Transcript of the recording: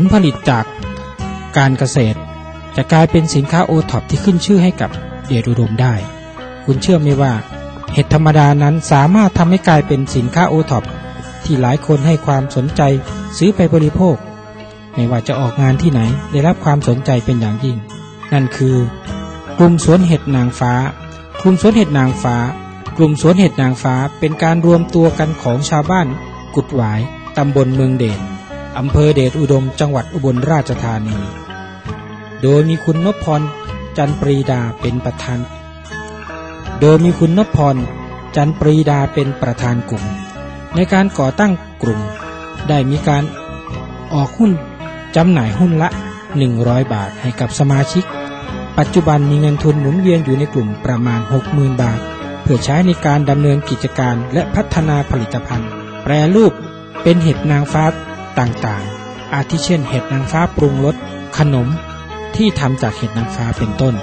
ลผลิตจากการเกษตร จะกลายเป็นสินค้าโอท็อปที่ขึ้นชื่อให้กับเดชอุดมได้ คุณเชื่อไหมว่า เห็ดธรรมดานั้นสามารถทำให้กลายเป็นสินค้าโอท็อปที่หลายคนให้ความสนใจซื้อไปบริโภค ไม่ว่าจะออกงานที่ไหนได้รับความสนใจเป็นอย่างยิ่ง นั่นคือกลุ่มสวนเห็ดนางฟ้า กลุ่มสวนเห็ดนางฟ้า กลุ่มสวนเห็ดนางฟ้าเป็นการรวมตัวกันของชาวบ้าน กุดหวายตำบลเมืองเดช อำเภอเดชอุดมจังหวัดอุบลราชธานี โดยมีคุณนพพรจันปรีดาเป็นประธาน โดยมีคุณนพพรจันปรีดาเป็นประธานกลุ่ม ในการก่อตั้งกลุ่ม ได้มีการออกหุ้นจำหน่ายหุ้นละ 100 บาทให้กับสมาชิก ปัจจุบันมีเงินทุนหมุนเวียนอยู่ในกลุ่มประมาณ 60,000 บาท เพื่อใช้ในการดำเนินกิจการและพัฒนาผลิตภัณฑ์ แปรรูปเป็นเห็ดนางฟ้า ต่างๆ อาทิเช่นเห็ดนางฟ้าปรุงรสขนมที่ทำจากเห็ดนางฟ้าเป็นต้น